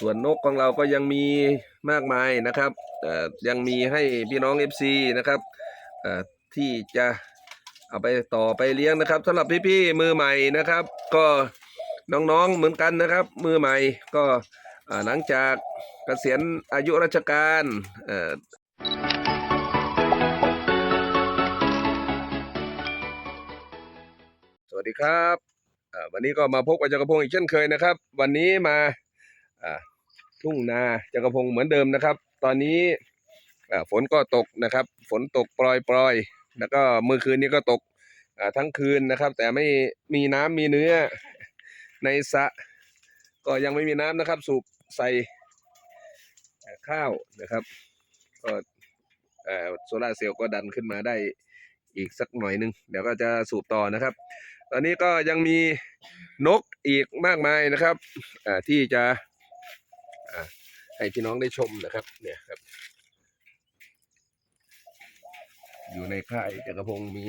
ส่วนนกของเราก็ยังมีมากมายนะครับยังมีให้พี่น้อง FC นะครับที่จะเอาไปต่อไปเลี้ยงนะครับสำหรับพี่ๆมือใหม่นะครับ ก็น้องๆเหมือนกันนะครับ มือใหม่ก็หลังจากเกษียณอายุราชการสวัสดีครับวันนี้ก็มาพบกับจักรพงศ์อีกเช่นเคยนะครับ วันนี้มา ทุ่งนาจักรพงเหมือนเดิมนะครับ ตอนนี้ฝนก็ตกนะครับ ฝนตกปล่อยแล้วก็เมื่อคืนนี้ก็ตกทั้งคืนนะครับ แต่ไม่มีน้ำมีเนื้อในสระก็ยังไม่มีน้ำนะครับ สูบใส่ข้าวนะครับ ก็โซลาเซลล์ก็ดันขึ้นมาได้อีกสักหน่อยหนึง เดี๋ยวก็จะสูบต่อนะครับ ตอนนี้ก็ยังมีนกอีกมากมายนะครับที่จะ ให้พี่น้องได้ชมนะครับ เนี่ยครับ อยู่ในค่ายจักรพงศ์มี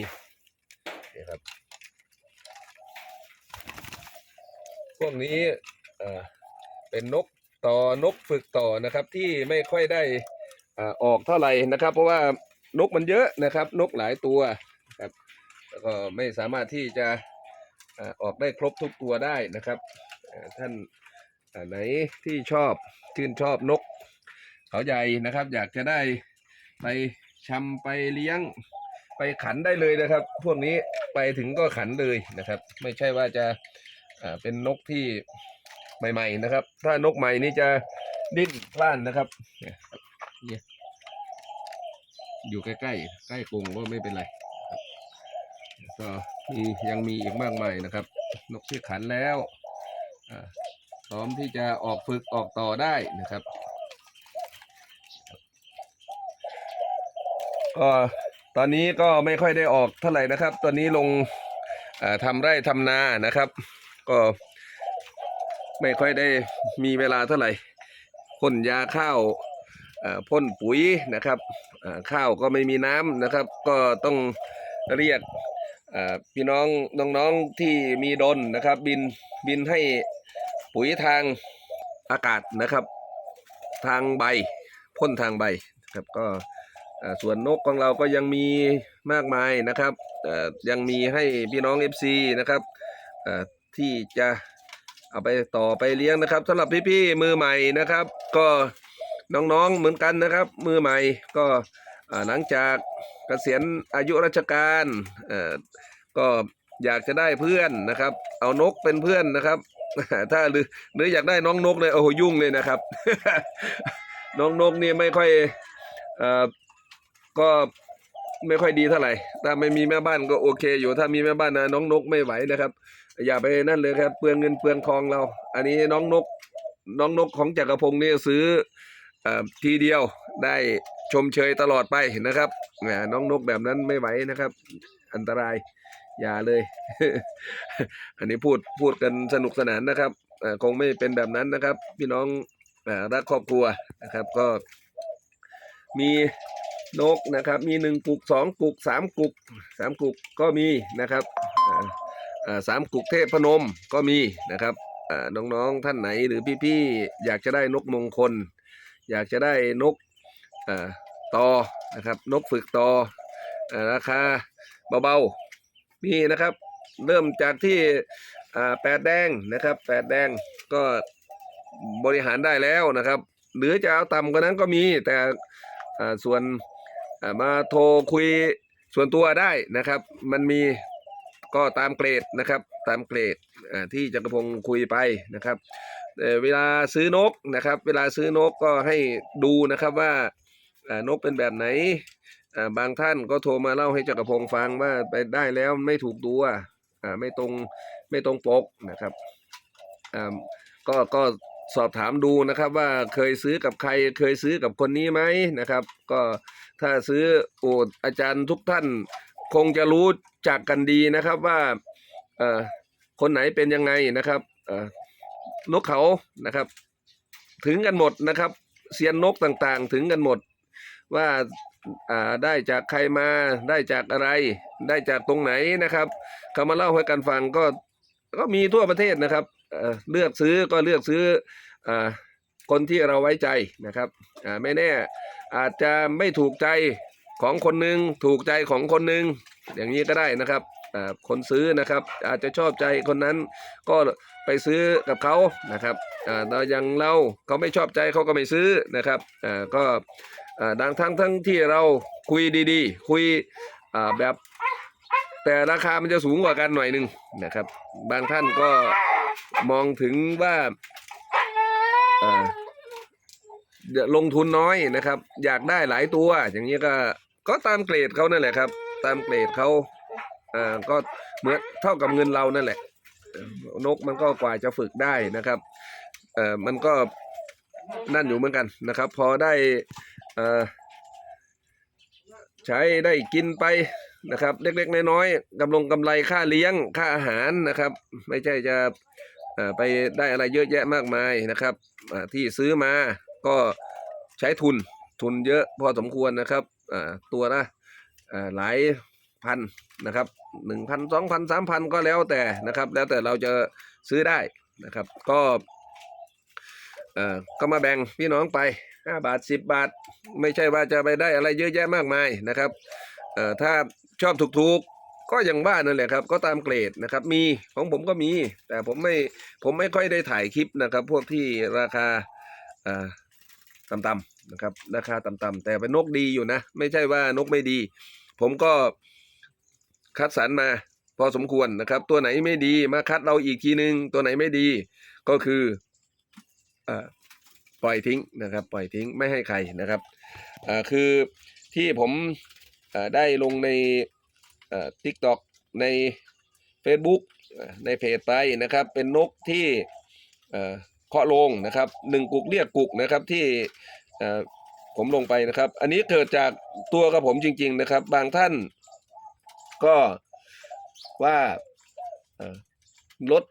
เนี่ยครับ พวกนี้เป็นนกต่อนกฝึกต่อนะครับ ที่ไม่ค่อยได้อออกเท่าไหร่นะครับ เพราะว่านกมันเยอะนะครับ นกหลายตัวครับแล้วก็ไม่สามารถที่จะออกได้ครบทุกตัวได้นะครับท่าน ไหนที่ชอบชื่นชอบนก เขาใหญ่นะครับ อยากจะได้ไปชำไปเลี้ยง ไปขันได้เลยนะครับ พวกนี้ไปถึงก็ขันเลยนะครับ ไม่ใช่ว่าจะอ่าเป็นนกที่ใหม่ๆนะครับ ถ้านกใหม่นี่จะดิ้นพล่านนะครับเนี่ยอยู่ใกล้ๆใกล้กรงก็ไม่เป็นไรก็มียังมีอีกมากมายนะครับ นกที่ขันแล้วอ่า พร้อมที่จะออกฝึกออกต่อได้นะครับ ก็ตอนนี้ก็ไม่ค่อยได้ออกเท่าไหร่นะครับ ตอนนี้ลงอ่าทำไร่ทำนานะครับ ก็ไม่ค่อยได้มีเวลาเท่าไหร่พ่นยาข้าวพ่นปุ๋ยนะครับข้าวก็ไม่มีน้ำนะครับ ก็ต้องเรียกพี่น้องน้องๆที่มีดนนะครับ บินบินให้ ปุ๋ยทางอากาศนะครับ ทางใบพ่นทางใบครับก็ส่วนนกของเราก็ยังมีมากมายนะครับยังมีให้พี่น้อง FC นะครับที่จะเอาไปต่อไปเลี้ยงนะครับสำหรับพี่ๆมือใหม่นะครับ ก็น้องๆเหมือนกันนะครับ มือใหม่ก็หลังจากเกษียณอายุราชการก็อยากจะได้เพื่อนนะครับ เอานกเป็นเพื่อนนะครับ ถ้าหรือหรืออยากได้น้องนกเลยโอ้โหยุ่งเลยนะครับ น้องนกนี่ไม่ค่อยเอ่อก็ไม่ค่อยดีเท่าไหร่ ถ้าไม่มีแม่บ้านก็โอเค อยู่ ถ้ามีแม่บ้านนะน้องนกไม่ไหวนะครับ อย่าไปนั่นเลยครับ เปลืองเงินเปลืองทองเรา อันนี้น้องนก น้องนกของจักรพงศ์นี่ซื้ออทีเดียวได้ชมเชยตลอดไปนะครับน้องนกแบบนั้นไม่ไหวนะครับ อันตราย อย่าเลย อันนี้พูดพูดกันสนุกสนานนะครับอ่อคงไม่เป็นแบบนั้นนะครับ พี่น้องรักครอบครัวนะครับ ก็มีนกนะครับ มีหนึ่งกุกสองกุกสามกุกสามกุกก็มีนะครับอ่าสามกุกเทพพนมก็มีนะครับอ่าน้องๆท่านไหนหรือพี่ๆอยากจะได้นกมงคล อยากจะได้นกอ่าตอนะครับ นกฝึกตออราคาเบาๆ นี่นะครับ เริ่มจากที่แปดแดงนะครับแปดแดงก็บริหารได้แล้วนะครับ หรือจะเอาต่ำกว่านั้นก็มีแต่ส่วนมาโทรคุยส่วนตัวได้นะครับ มันมีก็ตามเกรดนะครับ ตามเกรดที่จักรพงศ์คุยไปนะครับเวลาซื้อนกนะครับ เวลาซื้อนกก็ให้ดูนะครับว่านกเป็นแบบไหน บางท่านก็โทรมาเล่าให้จักรพงศ์ฟังว่าไปได้แล้วไม่ถูกตัวอ่าไม่ตรงไม่ตรงปกนะครับอ่าก็ก็สอบถามดูนะครับว่าเคยซื้อกับใครเคยซื้อกับคนนี้ไหมนะครับ ก็ถ้าซื้อโอดอาจารย์ทุกท่านคงจะรู้จักกันดีนะครับว่าเอ่อคนไหนเป็นยังไงนะครับเอ่อนกเขานะครับ ถึงกันหมดนะครับเซียนนกต่างๆ ถึงกันหมดว่า อ่าได้จากใครมาได้จากอะไร ได้จากตรงไหนนะครับเขามาเล่าให้กันฟังก็ก็มีทั่วประเทศนะครับเลือกซื้อก็เลือกซื้ออคนที่เราไว้ใจนะครับไม่แน่อาจจะไม่ถูกใจของคนหนึ่งถูกใจของคนหนึ่งอย่างนี้ก็ได้นะครับคนซื้อนะครับอาจจะชอบใจคนนั้นก็ไปซื้อกับเขานะครับอ่าแต่อย่างเราเขาไม่ชอบใจเขาก็ไม่ซื้อนะครับก็ ดังทั้งทั้งที่เราคุยดีๆ คุยอ่าแบบแต่ราคามันจะสูงกว่ากันหน่อยหนึ่งนะครับ บางท่านก็มองถึงว่าอ่อลงทุนน้อยนะครับ อยากได้หลายตัว อย่างนี้ก็ก็ตามเกรดเขานั่นแหละครับ ตามเกรดเขาอ่าก็เหมือนเท่ากับเงินเรานั่นแหละ นกมันก็กว่าจะฝึกได้นะครับเอ่อมันก็นั่นอยู่เหมือนกันนะครับ พอได้ ใช้ได้กินไปนะครับ เล็กๆน้อยๆกำลงกำไรค่าเลี้ยงค่าอาหารนะครับ ไม่ใช่จะไปได้อะไรเยอะแยะมากมายนะครับที่ซื้อมาก็ใช้ทุนทุนเยอะพอสมควรนะครับตัวละหลายพันนะครับหนึ่งพันสองพันสามพันก็แล้วแต่นะครับ แล้วแต่เราจะซื้อได้นะครับ ก็ก็มาแบ่งพี่น้องไป ห้าบาทสิบบาท ไม่ใช่ว่าจะไปได้อะไรเยอะแยะมากมายนะครับเอ่อถ้าชอบถูกๆก็อย่างบ้านนั่นแหละครับ ก็ตามเกรดนะครับ มีของผมก็มี แต่ผมไม่ผมไม่ค่อยได้ถ่ายคลิปนะครับ พวกที่ราคาเอ่อต่ำๆนะครับ ราคาต่ำๆแต่เป็นนกดีอยู่นะ ไม่ใช่ว่านกไม่ดี ผมก็คัดสรรมาพอสมควรนะครับ ตัวไหนไม่ดีมาคัดเราอีกทีนึง ตัวไหนไม่ดีก็คืออ ปล่อยทิ้งนะครับ ปล่อยทิ้งไม่ให้ใครนะครับคือที่ผมได้ลงในเอ่อ TikTok ใน Facebook ในเพจไปนะครับ เป็นนกที่เคาะลงนะครับหนึ่งกุกเรียกกุกนะครับที่ผมลงไปนะครับ อันนี้เกิดจากตัวกับผมจริง ๆนะครับ บางท่านก็ว่ารถ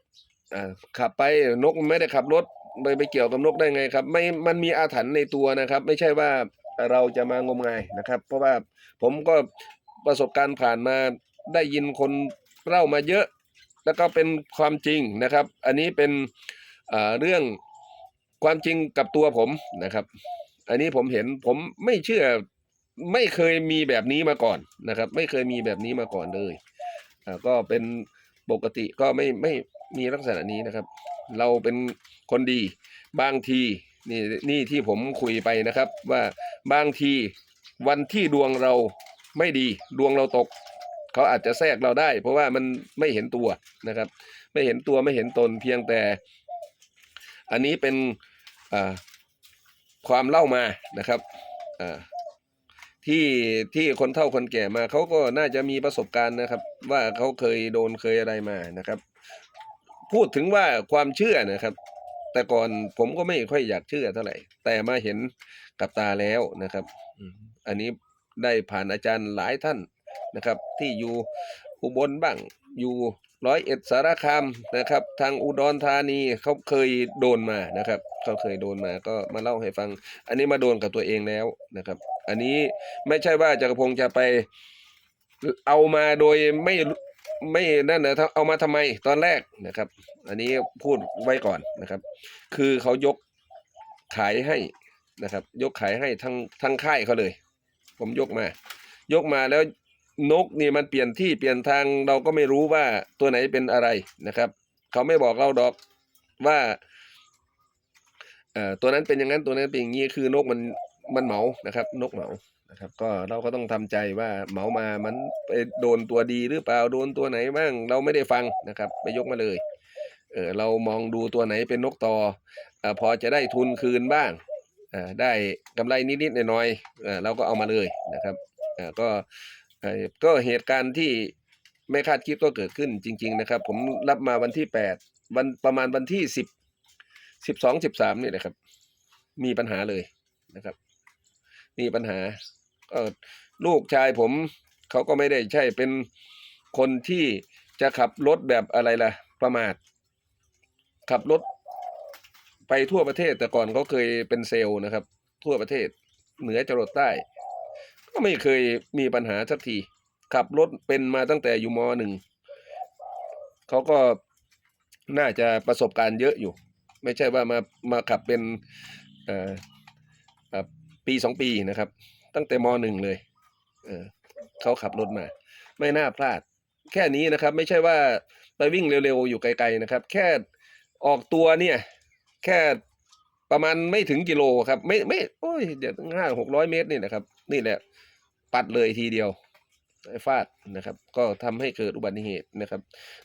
ขับไปนกไม่ได้ขับรถ ไปไปเกี่ยวกับนกได้ไงครับ ไม่มันมีอาถรรพ์ในตัวนะครับ ไม่ใช่ว่าเราจะมางมงายนะครับ เพราะว่าผมก็ประสบการณ์ผ่านมาได้ยินคนเล่ามาเยอะ แล้วก็เป็นความจริงนะครับ อันนี้เป็นอ่าเรื่องความจริงกับตัวผมนะครับ อันนี้ผมเห็นผมไม่เชื่อไม่เคยมีแบบนี้มาก่อนนะครับ ไม่เคยมีแบบนี้มาก่อนเลยอ่าก็เป็นปกติก็ไม่ไม่มีลักษณะนี้นะครับ เราเป็นคนดี บางทีนี่นี่ที่ผมคุยไปนะครับ ว่าบางทีวันที่ดวงเราไม่ดีดวงเราตก เขาอาจจะแทรกเราได้ เพราะว่ามันไม่เห็นตัวนะครับ ไม่เห็นตัวไม่เห็นตนเพียงแต่ อันนี้เป็นความเล่ามานะครับที่ที่คนเฒ่าคนแก่มาเขาก็น่าจะมีประสบการณ์นะครับ ว่าเขาเคยโดนเคยอะไรมานะครับ พูดถึงว่าความเชื่อนะครับ แต่ก่อนผมก็ไม่ค่อยอยากเชื่อเท่าไหร่ แต่มาเห็นกับตาแล้วนะครับอันนี้ได้ผ่านอาจารย์หลายท่านนะครับ ที่อยู่อุบลบ้างอยู่ร้อยเอ็ดสารคามนะครับ ทางอุดรธานีเขาเคยโดนมานะครับเขาเคยโดนมาก็มาเล่าให้ฟัง อันนี้มาโดนกับตัวเองแล้วนะครับ อันนี้ไม่ใช่ว่าจักรพงศ์จะไปเอามาโดยไม่ ไม่นั่นนะเอามาทำไมตอนแรกนะครับ อันนี้พูดไว้ก่อนนะครับ คือเขายกขายให้นะครับ ยกขายให้ทั้งทั้งค่ายเขาเลย ผมยกมา ยกมาแล้วนกนี่มันเปลี่ยนที่เปลี่ยนทางเราก็ไม่รู้ว่าตัวไหนเป็นอะไรนะครับ เขาไม่บอกเราดอกว่าเอ่อตัวนั้นเป็นอย่างนั้นตัวนั้นเป็นอย่างนี้คือนกมันมันเหมานะครับ นกเหมา นะครับ ก็เราก็ต้องทำใจว่าเหมามามันไปโดนตัวดีหรือเปล่าโดนตัวไหนบ้าง เราไม่ได้ฟังนะครับไปยกมาเลยเออเรามองดูตัวไหนเป็นนกต่ออพอจะได้ทุนคืนบ้างได้กำไรนิดๆหน่อยๆเราก็เอามาเลยนะครับก็ก็เหตุการณ์ที่ไม่คาดคิดก็เกิดขึ้นจริง ๆ นะครับ ผมรับมาวันที่แปดวันประมาณวันที่สิบสิบสองสิบสามนี่แหละครับ มีปัญหาเลยนะครับ มีปัญหาก็ลูกชายผมเขาก็ไม่ได้ใช่เป็นคนที่จะขับรถแบบอะไรล่ะ ประมาท ขับรถไปทั่วประเทศแต่ก่อนเขาเคยเป็นเซลล์นะครับ ทั่วประเทศ เหนือจรดใต้ ก็ไม่เคยมีปัญหาสักที ขับรถเป็นมาตั้งแต่อยู่มหนึ่งเขาก็น่าจะประสบการณ์เยอะอยู่ ไม่ใช่ว่ามามาขับเป็นอ่อเอ่อ ปีสองปีนะครับ ตั้งแต่มหนึ่งเลยเออเขาขับรถมา ไม่น่าพลาด แค่นี้นะครับ ไม่ใช่ว่าไปวิ่งเร็วๆอยู่ไกลๆนะครับ แค่ออกตัวเนี่ย แค่ประมาณไม่ถึงกิโลครับ ไม่ไม่โอ้ยเดี๋ยวห้าหกร้อยเมตรนี่นะครับ นี่แหละ ปัดเลยทีเดียวฟาดนะครับ ก็ทำให้เกิดอุบัติเหตุนะครับ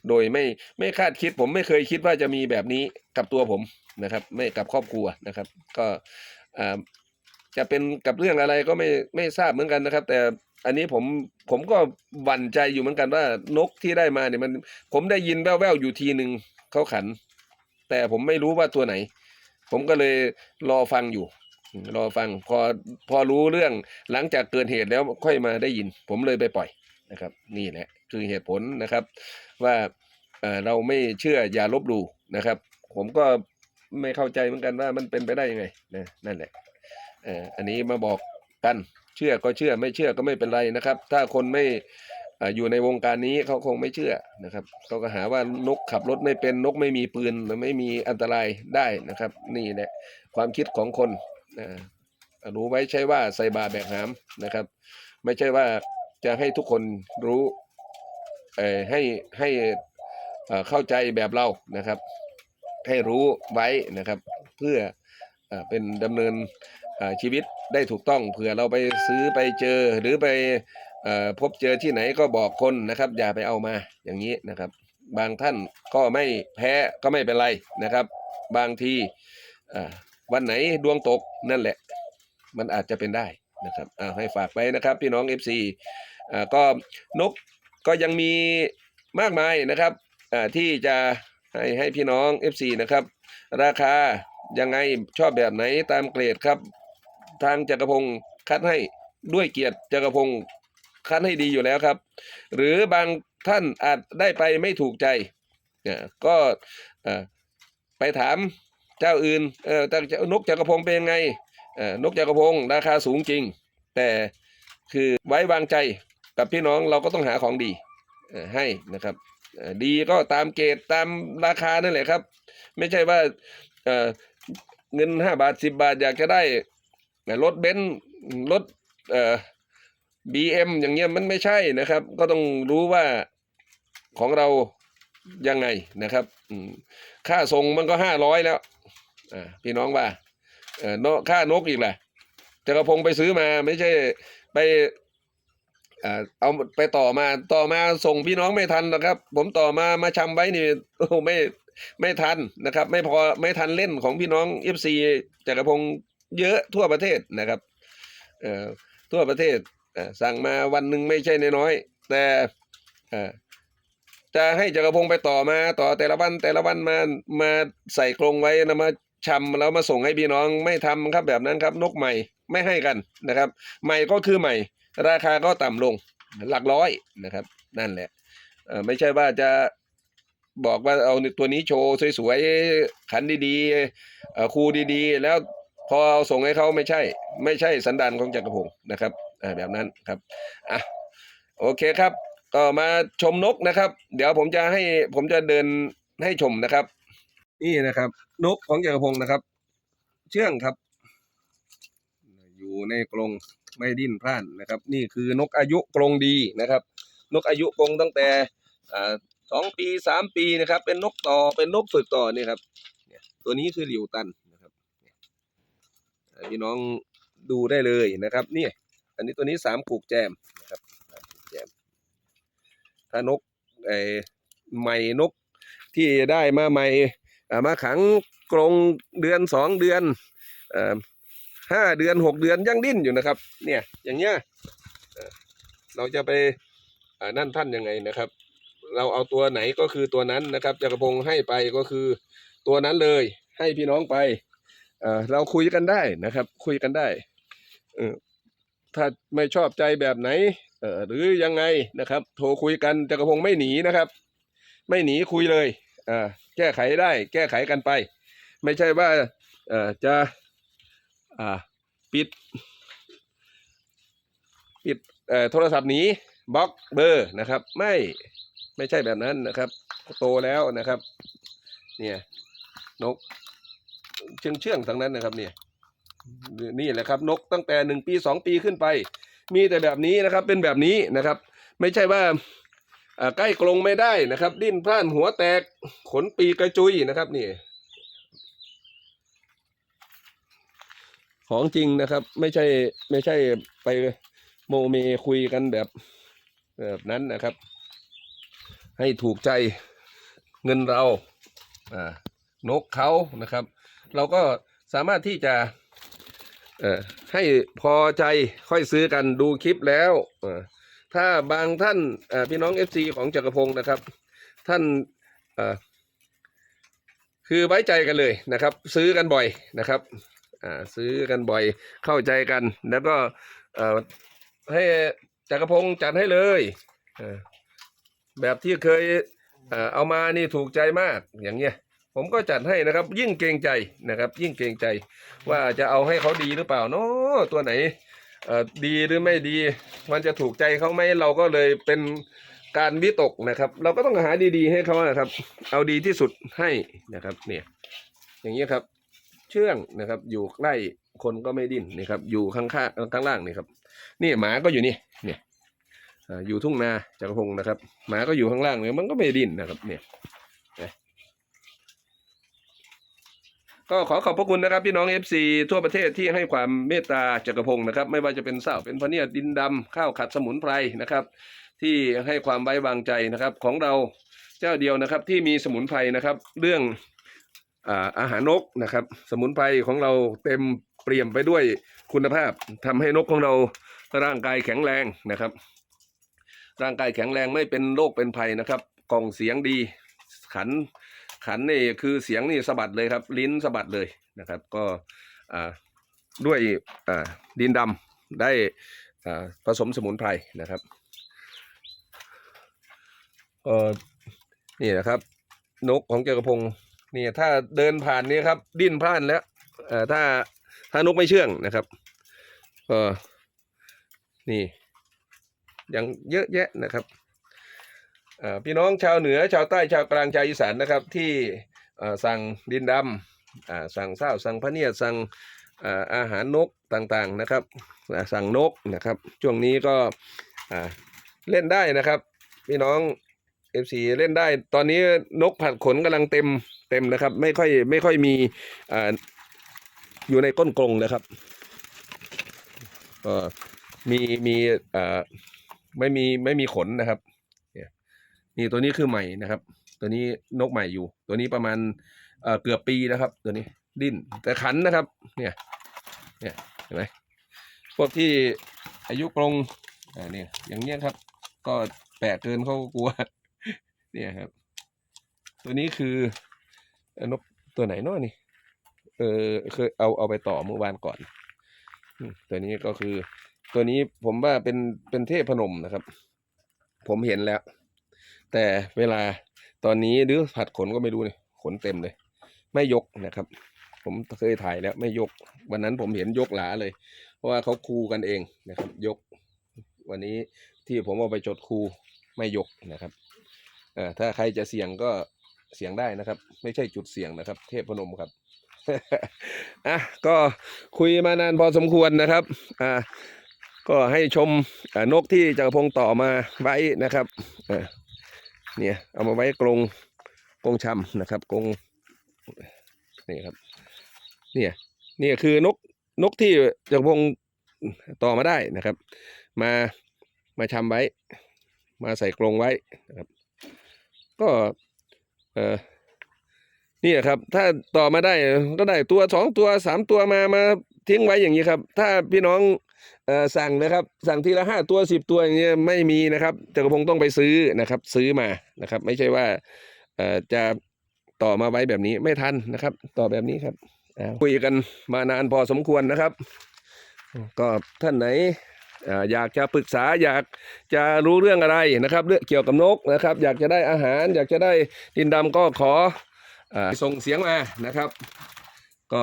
โดยไม่ไม่คาดคิดผมไม่เคยคิดว่าจะมีแบบนี้กับตัวผมนะครับ ไม่กับครอบครัวนะครับ ก็อ่า จะเป็นกับเรื่องอะไรก็ไม่ไม่ทราบเหมือนกันนะครับ แต่อันนี้ผมผมก็หวั่นใจอยู่เหมือนกันว่านกที่ได้มาเนี่ยมันผมได้ยินแว่วๆอยู่ทีหนึ่งเขาขัน แต่ผมไม่รู้ว่าตัวไหน ผมก็เลยรอฟังอยู่ รอฟังพอพอรู้เรื่องหลังจากเกิดเหตุแล้วค่อยมาได้ยิน ผมเลยไปปล่อยนะครับ นี่แหละคือเหตุผลนะครับ ว่าเออเราไม่เชื่ออย่าลบหลู่นะครับ ผมก็ไม่เข้าใจเหมือนกันว่ามันเป็นไปได้ยังไงนะนั่นแหละ เอ่ออันนี้มาบอกกันเชื่อก็เชื่อไม่เชื่อก็ไม่เป็นไรนะครับ ถ้าคนไม่อ่าอยู่ในวงการนี้เขาคงไม่เชื่อนะครับเขาก็หาว่านกขับรถไม่เป็นนกไม่มีปืนไม่มีอันตรายได้นะครับ นี่แหละความคิดของคนอ่ารู้ไว้ใช่ว่าใส่บาแบกหามนะครับ ไม่ใช่ว่าจะให้ทุกคนรู้เออให้ให้เอ่อเข้าใจแบบเรานะครับ ให้รู้ไว้นะครับ เพื่อเอ่อเป็นดำเนิน ชีวิตได้ถูกต้องเผื่อเราไปซื้อไปเจอหรือไปอพบเจอที่ไหนก็บอกคนนะครับ อย่าไปเอามาอย่างนี้นะครับ บางท่านก็ไม่แพ้ก็ไม่เป็นไรนะครับ บางทีวันไหนดวงตกนั่นแหละ มันอาจจะเป็นได้นะครับอ่าให้ฝากไว้นะครับ พี่น้อง FC อ่าก็นกก็ยังมีมากมายนะครับอ่าที่จะให้ให้พี่น้อง FC นะครับ ราคายังไงชอบแบบไหนตามเกรดครับ ทางจักรพงศ์คัดให้ด้วยเกียรติจักรพงศ์คัดให้ดีอยู่แล้วครับ หรือบางท่านอาจได้ไปไม่ถูกใจก็ไปถามเจ้าอื่นเออแต่นกจักรพงศ์เป็นยังไงนกจักรพงศ์ราคาสูงจริง แต่คือไว้วางใจกับพี่น้องเราก็ต้องหาของดีให้นะครับดีก็ตามเกรดตามราคานั่นแหละครับ ไม่ใช่ว่าเออเงินห้าบาทสิบบาทอยากจะได้ รถเบนซ์รถเอ่อบีเอ็มอย่างเงี้ยมันไม่ใช่นะครับ ก็ต้องรู้ว่าของเรายังไงนะครับค่าส่งมันก็ห้าร้อยแล้วพี่น้องว่าเออนกค่านกอีกแหละจักรพงศ์ไปซื้อมาไม่ใช่ไปอ่าเอาไปต่อมาต่อมาส่งพี่น้องไม่ทันนะครับ ผมต่อมามาชำไว้นี่โอ้ไม่ไม่ทันนะครับ ไม่พอไม่ทันเล่นของพี่น้องเอฟซีจักรพงศ์ เยอะทั่วประเทศนะครับเอ่อทั่วประเทศสั่งมาวันหนึ่งไม่ใช่น้อยแต่อ่าจะให้จักรพงศ์ไปต่อมาต่อแต่ละวันแต่ละวันมามาใส่กรงไว้แล้วมาชำแล้วมาส่งให้พี่น้องไม่ทำครับแบบนั้นครับ นกใหม่ไม่ให้กันนะครับ ใหม่ก็คือใหม่ ราคาก็ต่ำลงหลักร้อยนะครับ นั่นแหละเออไม่ใช่ว่าจะบอกว่าเอาตัวนี้โชว์สวยๆขันดีๆเอ่อคูดีๆ แล้ว พอเอาส่งให้เขาไม่ใช่ ไม่ใช่สันดานของจักรพงศ์นะครับอ่าแบบนั้นครับอะโอเคครับ ก็มาชมนกนะครับ เดี๋ยวผมจะให้ผมจะเดินให้ชมนะครับ นี่นะครับ นกของจักรพงศ์นะครับ เชื่องครับ อยู่ในกรงไม่ดิ้นพล่านนะครับ นี่คือนกอายุกรงดีนะครับ นกอายุกรงตั้งแต่อ่าสองปีสามปีนะครับ เป็นนกต่อเป็นนกฝึกต่อนี่ครับเนี่ยตัวนี้คือหลิวตันนะครับเนี่ยอ่า พี่น้องดูได้เลยนะครับเนี่ยอันนี้ตัวนี้สามขูกแจมนะครับแจมถ้านกไอ้ใหม่นกที่ได้มาใหม่มาขังกรงเดือนสองเดือนอ่อห้าเดือนหกเดือนยังดิ้นอยู่นะครับ เนี่ยอย่างเงี้ยเราจะไปนั่นท่านยังไงนะครับ เราเอาตัวไหนก็คือตัวนั้นนะครับจักรพงศ์ให้ไปก็คือตัวนั้นเลย ให้พี่น้องไป เราคุยกันได้นะครับ คุยกันได้ถ้าไม่ชอบใจแบบไหนเอหรือยังไงนะครับ โทรคุยกันจักรพงศ์ไม่หนีนะครับ ไม่หนีคุยเลยอ่าแก้ไขได้ แก้ไขกันไป ไม่ใช่ว่าเอจะอปิด ปิดโทรศัพท์หนีบล็อกเบอร์นะครับ ไม่ไม่ใช่แบบนั้นนะครับ โตแล้วนะครับ เนี่ยนก เชื่องเชื่องทั้งนั้นนะครับเนี่ยนี่แหละครับ นกตั้งแต่หนึ่งปีสองปีขึ้นไป มีแต่แบบนี้นะครับเป็นแบบนี้นะครับ ไม่ใช่ว่าใกล้กรงไม่ได้นะครับ ดิ้นพล่านหัวแตกขนปีกกระจุยนะครับนี่ของจริงนะครับ ไม่ใช่ไม่ใช่ไปโมเมคุยกันแบบแบบนั้นนะครับ ให้ถูกใจเงินเราอ่านกเขานะครับ เราก็สามารถที่จะให้พอใจค่อยซื้อกันดูคลิปแล้วถ้าบางท่านพี่น้อง FC ของจักรพงศ์นะครับ ท่านคือไว้ใจกันเลยนะครับ ซื้อกันบ่อยนะครับซื้อกันบ่อยเข้าใจกัน แล้วก็ให้จักรพงศ์จัดให้เลยแบบที่เคยเอามานี่ถูกใจมากอย่างเงี้ย ผมก็จัดให้นะครับ ยิ่งเกรงใจนะครับ ยิ่งเกรงใจ ว่าจะเอาให้เขาดีหรือเปล่าเนาะตัวไหนดีหรือไม่ดี มันจะถูกใจเขาไหมเราก็เลยเป็นการวิตกนะครับ เราก็ต้องหาดีๆให้เขานะครับ เอาดีที่สุดให้นะครับ เนี่ย อย่างนี้ครับ เชื่องนะครับ อยู่ใกล้คนก็ไม่ดิ้นนี่ครับ อยู่ข้างข้างข้างล่างนี่ครับ นี่หมาก็อยู่นี่ เนี่ยอ่าอยู่ทุ่งนาจักรพงศ์นะครับ หมาก็อยู่ข้างล่างเนี่ยมันก็ไม่ดิ้นนะครับ เนี่ย ก็ขอขอบพระคุณนะครับพี่น้อง FC ทั่วประเทศที่ให้ความเมตตาจักรพงศ์นะครับ ไม่ว่าจะเป็นเศร้าเป็นพเนียดดินดำข้าวขัดสมุนไพรนะครับ ที่ให้ความไว้วางใจนะครับ ของเราเจ้าเดียวนะครับที่มีสมุนไพรนะครับ เรื่องอาอาหารนกนะครับ สมุนไพรของเราเต็มเปี่ยมไปด้วยคุณภาพทำให้นกของเราร่างกายแข็งแรงนะครับ ร่างกายแข็งแรงไม่เป็นโรคเป็นภัยนะครับ กล่องเสียงดีขัน ขันนี่คือเสียงนี่สะบัดเลยครับ ลิ้นสะบัดเลยนะครับ ก็ด้วยดินดำได้ผสมสมุนไพรนะครับก็นี่นะครับ นกของเจ้ากระพงนี่ถ้าเดินผ่านนี่ครับ ดิ้นพล่านแล้วถ้าถ้านกไม่เชื่องนะครับก็นี่ยังเยอะแยะนะครับ พี่น้องชาวเหนือชาวใต้ชาวกลางชาวอีสานนะครับ ที่สั่งดินดำสั่งข้าวสั่งพะเนียดสั่งอาหารนกต่างๆนะครับ สั่งนกนะครับ ช่วงนี้ก็เล่นได้นะครับ พี่น้องเอฟซีเล่นได้ ตอนนี้นกผัดขนกำลังเต็มเต็มนะครับ ไม่ค่อยไม่ค่อยมีออยู่ในก้นกรงนะครับก็มีมีไม่มีไม่มีขนนะครับ นี่ตัวนี้คือใหม่นะครับ ตัวนี้นกใหม่อยู่ ตัวนี้ประมาณเอ่อเกือบปีนะครับ ตัวนี้ดิ้นแต่ขันนะครับ เนี่ยเนี่ยเห็นไหมพวกที่อายุกรงอ่าเนี่ยอย่างเงี้ยครับ ก็แปลกเกินเขาก็กลัว เนี่ยครับ ตัวนี้คือนกตัวไหนเนาะนี่ เออเคยเอาเอาไปต่อเมื่อวานก่อน ตัวนี้ก็คือ ตัวนี้ผมว่าเป็นเป็นเทพพนมนะครับ ผมเห็นแล้ว แต่เวลาตอนนี้หรือผัดขนก็ไม่รู้เนี่ยขนเต็มเลย ไม่ยกนะครับ ผมเคยถ่ายแล้วไม่ยก วันนั้นผมเห็นยกหลาเลย เพราะว่าเขาคูกันเองนะครับ ยก วันนี้ที่ผมเอาไปจดคูไม่ยกนะครับเอ่อถ้าใครจะเสี่ยงก็เสี่ยงได้นะครับ ไม่ใช่จุดเสี่ยงนะครับ เทพพนมครับอะก็คุยมานานพอสมควรนะครับอ่าก็ให้ชมนกที่จักรพงศ์ต่อมาไว้นะครับอ่า เนี่ยเอามาไว้กรงกรงชำนะครับกรงนี่ครับเนี่ยเนี่ยคือนกนกที่จักรพงต่อมาได้นะครับ มามาชำไว้ มาใส่กรงไว้นะครับ ก็เออนี่ครับ ถ้าต่อมาได้ก็ได้ตัวสองตัวสามตัวมามาทิ้งไว้อย่างนี้ครับ ถ้าพี่น้อง สั่งนะครับ สั่งทีละห้าตัวสิบตัวอย่างเงี้ยไม่มีนะครับจักรพงศ์ต้องไปซื้อนะครับ ซื้อมานะครับ ไม่ใช่ว่าจะต่อมาไว้แบบนี้ไม่ทันนะครับ ต่อแบบนี้ครับคุยกันมานานพอสมควรนะครับ ก็ท่านไหนอยากจะปรึกษาอยากจะรู้เรื่องอะไรนะครับเรื่องเกี่ยวกับนกนะครับ อยากจะได้อาหาร อยากจะได้ดินดำก็ขออส่งเสียงมานะครับ ก็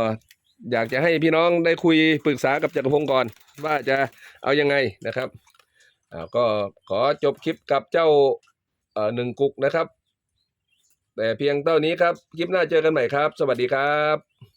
อยากจะให้พี่น้องได้คุยปรึกษากับจักรพงศ์ก่อน ว่าจะเอายังไงนะครับอ่าก็ขอจบคลิปกับเจ้าเอ่อหนึ่งกุกนะครับ แต่เพียงเท่านี้ครับ คลิปหน้าเจอกันใหม่ครับ สวัสดีครับ